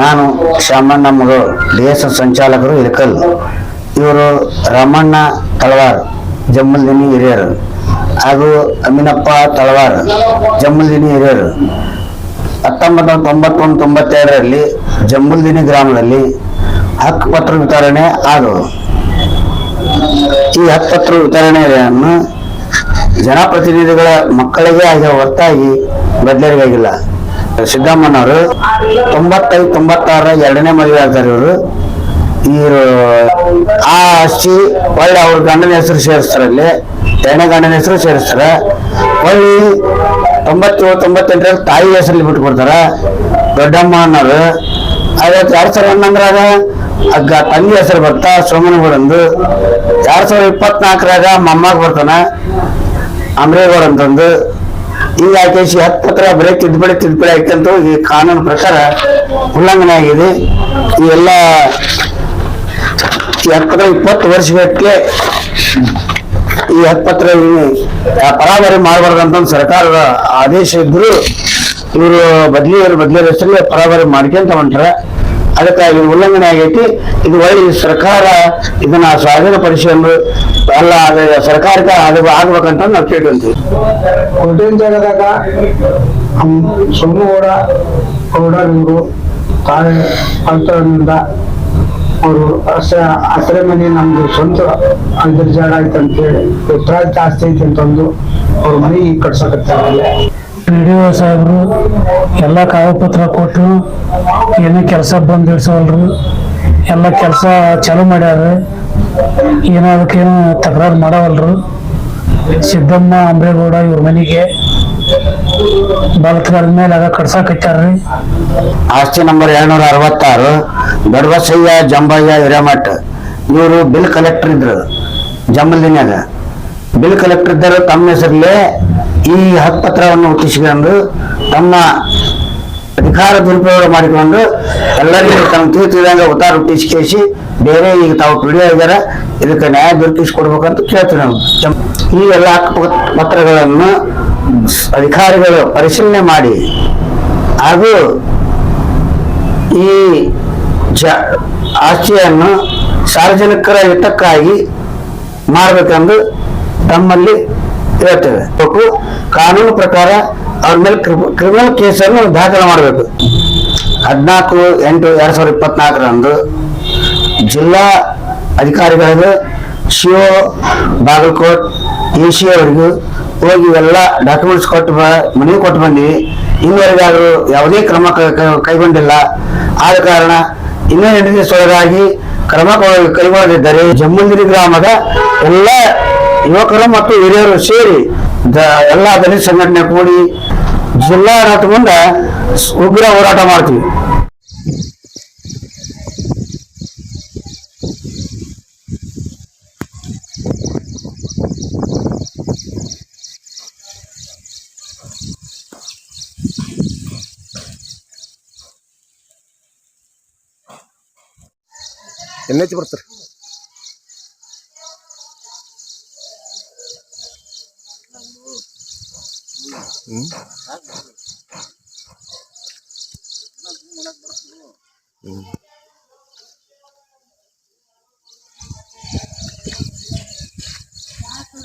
ನಾನು ಶಾಮಣ್ಣ ಮಗಳು ಎಸ್ ಸಂಚಾಲಕರು ಇಳಕಲ್ ಇವರು ರಾಮಣ್ಣ ತಳವಾರ್, ಜಮ್ಮಲ್ದಿನಿ ಹಿರಿಯರು. ಹಾಗೂ ಅಮಿನಪ್ಪ ತಳವಾರ್, ಜಮ್ಮಲ್ದಿನಿ ಹಿರಿಯರು. ಹತ್ತೊಂಬತ್ತು ನೂರ ತೊಂಬತ್ತೊಂದು ತೊಂಬತ್ತೆರಡರಲ್ಲಿ ಜಮ್ಮಲ್ದಿನಿ ಗ್ರಾಮದಲ್ಲಿ ಹಕ್ಕುಪತ್ರ ವಿತರಣೆ ಆದವು. ಈ ಹಕ್ಕು ಪತ್ರ ವಿತರಣೆಯನ್ನು ಜನಪ್ರತಿನಿಧಿಗಳ ಮಕ್ಕಳಿಗೆ ಆಗಿರೋ ಹೊರತಾಗಿ ಬದಲಾರಿಗಾಗಿಲ್ಲ ಸಿದ್ದಮ್ಮನವರು ತೊಂಬತ್ತೈದು ತೊಂಬತ್ತಾರ ಎರಡನೇ ಮದುವೆ ಆಗ್ತಾರೆ ಇವರು. ಇವರು ಆ ಅಷ್ಟಿ ಒಳ್ಳೆ ಅವ್ರ ಗಂಡನ ಹೆಸರು ಸೇರಿಸ್ತಾರಲ್ಲಿ ಎರಡನೇ ಗಂಡನ ಹೆಸರು ಸೇರಿಸ್ತಾರೆ. ಹೊಳ್ಳಿ ತೊಂಬತ್ತೇಳು ತೊಂಬತ್ತೆಂಟರಲ್ಲಿ ತಾಯಿ ಹೆಸರಲ್ಲಿ ಬಿಟ್ಟು ಕೊಡ್ತಾರೆ ದೊಡ್ಡಮ್ಮ ಅನ್ನೋರು. ಐವತ್ತು ಎರಡ್ ಸಾವಿರ ಹನ್ನೊಂದರಾಗ ಅಗ್ಗ ತಂಗಿ ಹೆಸರು ಬರ್ತಾ ಸೋಮನಗೌಡಂದು. ಎರಡ್ ಸಾವಿರದ ಇಪ್ಪತ್ನಾಲ್ಕರಾಗ ಮೊಮ್ಮಗ ಬರ್ತಾನೆ, ಅಂಬ್ರೇಗೌಡ ಅಂತಂದು. ಈಗ ಹತ್ತು ಹತ್ರ ಬರೀ ತಿದ್ದುಪಡಿ ತಿದ್ದುಪಡಿ ಆಯ್ತಂತ ಈ ಕಾನೂನು ಪ್ರಕಾರ ಉಲ್ಲಂಘನೆ ಆಗಿದೆ. ಈ ಎಲ್ಲ ಈ ಹತ್ತತ್ರ ಇಪ್ಪತ್ತು ವರ್ಷಕ್ಕೆ ಈ ಹತ್ತತ್ರ ಪರಾಬರಿ ಮಾಡಬಾರ್ದಂತ ಸರ್ಕಾರದ ಆದೇಶ ಇದ್ರು ಇವರು ಬದ್ಲಿ ಬದ್ಲಿ ಹೆಸರಲ್ಲಿ ಪರಾಬರಿ ಮಾಡ್ಕೊಂತ ಹೊಂಟ್ರ ಅದಕ್ಕಾಗಿ ಉಲ್ಲಂಘನೆ ಆಗೈತಿ. ಇದು ಒಳ್ಳೆ ಸರ್ಕಾರ ಇದನ್ನ ಸ್ವಾಧೀನಪಡಿಸಿಕೊಂಡು ಎಲ್ಲ ಸರ್ಕಾರಕ್ಕೆ ಅದು ಆಗ್ಬೇಕಂತ ನಾವು ಕೇಳ್ಕೊಂತೀವಿ. ಜಾಗದಾಗ ಸೋಮಗೌಡ ಗೌಡ ಇವರು ತಾಳೆ ಅಂತರಿಂದ ಅವರು ಹಸಿರ ಮನೆ ನಮ್ದು ಸ್ವಂತ ಅಂತರ್ಜಾಲ ಆಯ್ತು ಅಂತ ಹೇಳಿ ಉತ್ತರ ಜಾಸ್ತಿ ಐತೆ ಅಂತಂದು ಅವ್ರ ಮನೆ ಕಟ್ಸಕತ್ತಾರೆ ಪಿ ಡಿ ಒ ಸಾಹೇಬರು, ಎಲ್ಲ ಕಾಗದಪತ್ರ ಕೊಟ್ಟರು ಏನೂ ಕೆಲಸ ಬಂದ್ ಎಲ್ಲ ಕೆಲಸ ಚಾಲೂ ಮಾಡ್ಯಾರ ಏನೋ ಅದಕ್ಕೇನು ತಕರಾರು ಮಾಡವಲ್ರು. ಸಿದ್ದಮ್ಮ ಅಂಬೇಗೌಡ ಇವ್ರ ಮನೆಗೆ ಬಲತ್ಕಾರದ ಮೇಲೆ ಅದ ಕಟ್ಸಾಕತ್ಯಾರ್ರಿ ಆಸ್ತಿ ನಂಬರ್ ಎರಡ್ನೂರ ಅರವತ್ತಾರು, ದೊಡ್ಡಬಸಯ್ಯ, ಜಂಬಯ್ಯ, ಹಿರೇಮಠ. ಇವರು ಬಿಲ್ ಕಲೆಕ್ಟರ್ ಇದ್ರು ಜಮ್ಮಲ್ದಿನ್ಯಾಗ ಬಿಲ್ ಕಲೆಕ್ಟರ್ ಇದ್ದರು ತಮ್ಮ ಹೆಸರಲ್ಲೇ ಈ ಹಕ್ಕುಪತ್ರವನ್ನು ಹುಟ್ಟಿಸಿಕೊಂಡು ತಮ್ಮ ಅಧಿಕಾರ ದುರುಪಯೋಗ ಮಾಡಿಕೊಂಡು ಎಲ್ಲರಿಗೂ ತಮ್ಮ ತೀರ್ತಿದಂಗ ಉತ್ತಾರ ಹುಟ್ಟಿಸಿ ಬೇರೆ ಈಗ ತಾವು ಪಿಡಿಯೋ ಇದಾರ ಇದಕ್ಕೆ ನ್ಯಾಯ ದೊರಕಿಸಿಕೊಡ್ಬೇಕಂತ ಕೇಳ್ತೀವಿ ನಾವು. ಈ ಎಲ್ಲ ಪತ್ರಗಳನ್ನು ಅಧಿಕಾರಿಗಳು ಪರಿಶೀಲನೆ ಮಾಡಿ, ಹಾಗೂ ಈ ಜ ಆಸ್ತಿಯನ್ನು ಸಾರ್ವಜನಿಕರ ಹಿತಕ್ಕಾಗಿ ಮಾಡಬೇಕೆಂದು ತಮ್ಮಲ್ಲಿ ಹೇಳ್ತೇವೆ. ಕಾನೂನು ಪ್ರಕಾರ ಅವ್ರ ಮೇಲೆ ಕ್ರಿಮಿನಲ್ ಕೇಸನ್ನು ದಾಖಲು ಮಾಡಬೇಕು. ಹದಿನಾಲ್ಕು ಎಂಟು ಎರಡ್ ಸಾವಿರದ ಇಪ್ಪತ್ನಾಲ್ಕರಂದು ಜಿಲ್ಲಾ ಅಧಿಕಾರಿಗಳಿಗೆ ಶಿವ, ಬಾಗಲಕೋಟ್ ಎ ಸಿ ಅವರಿಗೂ ಹೋಗಿ ಇವೆಲ್ಲ ಡಾಕ್ಯುಮೆಂಟ್ಸ್ ಕೊಟ್ಟು ಬ- ಮನವಿ ಕೊಟ್ಟು ಬಂದಿವಿ. ಇನ್ನುವರೆಗಾದರೂ ಯಾವುದೇ ಕ್ರಮ ಕೈಗೊಂಡಿಲ್ಲ. ಆದ ಕಾರಣ ಇನ್ನೂ ಎಂಟು ದಿವಸದೊಳಗಾಗಿ ಕ್ರಮ ಕೈ- ಕೈಗೊಳ್ಳದಿದ್ದರೆ ಜಮ್ಮಂದಿರಿ ಗ್ರಾಮದ ಎಲ್ಲ ಯುವಕರು ಮತ್ತು ಹಿರಿಯರು ಸೇರಿ ಎಲ್ಲ ದಲಿತ ಸಂಘಟನೆ ಕೂಡಿ ಜಿಲ್ಲಾ ಮುಂದೆ ಉಗ್ರ ಹೋರಾಟ ಮಾಡ್ತೀವಿ. ಎನ್ನೈತಿ ಬರ್ತಾರೆ. Hmm? Hmm. hmm.